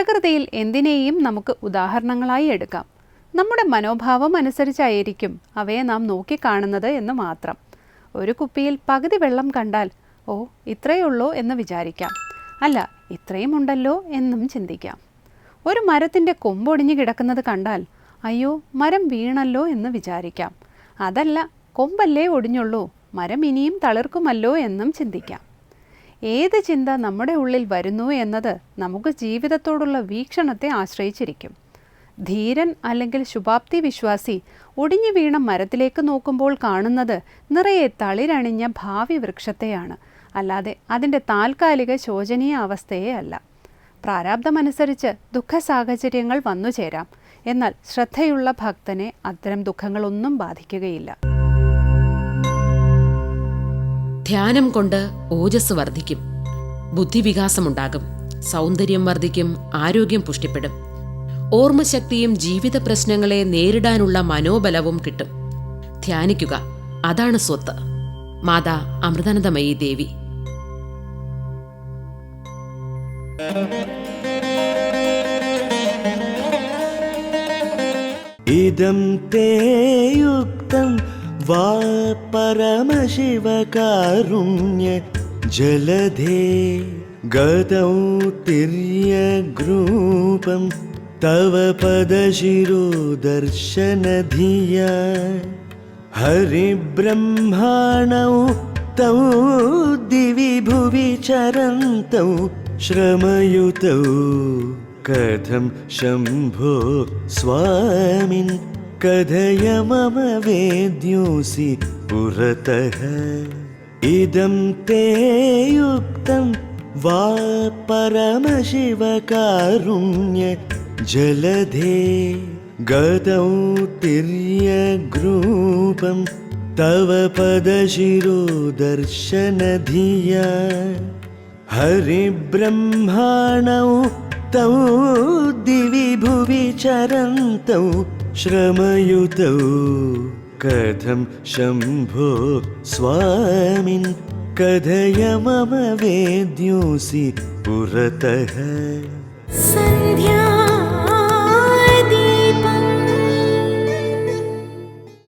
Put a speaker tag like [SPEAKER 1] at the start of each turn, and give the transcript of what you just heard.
[SPEAKER 1] പ്രകൃതിയിൽ എന്തിനേയും നമുക്ക് ഉദാഹരണങ്ങളായി എടുക്കാം. നമ്മുടെ മനോഭാവം അനുസരിച്ചായിരിക്കും അവയെ നാം നോക്കിക്കാണുന്നത് എന്ന് മാത്രം. ഒരു കുപ്പിയിൽ പകുതി വെള്ളം കണ്ടാൽ ഓ ഇത്രയേ ഉള്ളൂ എന്ന് വിചാരിക്കാം. അല്ല ഇത്രയും ഉണ്ടല്ലോ എന്നും ചിന്തിക്കാം. ഒരു മരത്തിന്റെ കൊമ്പൊടിഞ്ഞു കിടക്കുന്നത് കണ്ടാൽ അയ്യോ മരം വീണല്ലോ എന്ന് വിചാരിക്കാം. അതല്ല കൊമ്പല്ലേ ഒടിഞ്ഞുള്ളൂ മരം ഇനിയും തളിർക്കുമല്ലോ എന്നും ചിന്തിക്കാം. ഏത് ചിന്ത നമ്മുടെ ഉള്ളിൽ വരുന്നു എന്നത് നമുക്ക് ജീവിതത്തോടുള്ള വീക്ഷണത്തെ ആശ്രയിച്ചിരിക്കും. ധീരൻ അല്ലെങ്കിൽ ശുഭാപ്തി വിശ്വാസി ഒടിഞ്ഞു വീണ മരത്തിലേക്ക് നോക്കുമ്പോൾ കാണുന്നത് നിറയെ തളിരണിഞ്ഞ ഭാവി വൃക്ഷത്തെയാണ്. അല്ലാതെ അതിന്റെ താൽക്കാലിക ശോചനീയ അവസ്ഥയെ അല്ല. പ്രാരാബ്ധമനുസരിച്ച് ദുഃഖ സാഹചര്യങ്ങൾ വന്നു ചേരാം എന്നാൽ ശ്രദ്ധയുള്ള ഭക്തനെ അത്തരം ദുഃഖങ്ങളൊന്നും ബാധിക്കുകയില്ല.
[SPEAKER 2] ധ്യാനം കൊണ്ട് ഓജസ് വർദ്ധിക്കും. ബുദ്ധിവികാസമുണ്ടാകും. സൗന്ദര്യം വർദ്ധിക്കും ആരോഗ്യം പുഷ്ടിപ്പെടും. ഓർമ്മശക്തിയും ജീവിത പ്രശ്നങ്ങളെ നേരിടാനുള്ള മനോബലവും കിട്ടും. ധ്യാനിക്കുക അതാണ് സ്വത്ത്. മാതാ അമൃതാനന്ദമയി ദേവി.
[SPEAKER 3] ഇതം തേയുക്തം वा परमशिवकारुण्य जलधे गतौ तिर्यग्रूपं तव पदशिरो दर्शनधिया हरिब्रह्माणौ तौ दिवि भुवि चरन्तौ श्रमयुतौ कथं शम्भो स्वामिन् कथय मम वेद्योऽसि पुरतः। इदं ते युक्तं वा परमशिवकारुण्य जलधे गतौ तिर्यग्रूपं तव पदशिरो दर्शनधिया हरिब्रह्माणौ तौ दिवि भुवि चरन्तौ श्रमयुतौ कथं शम्भो स्वामिन् कथय मम वेद्योऽसि पुरतः।
[SPEAKER 4] सन्ध्या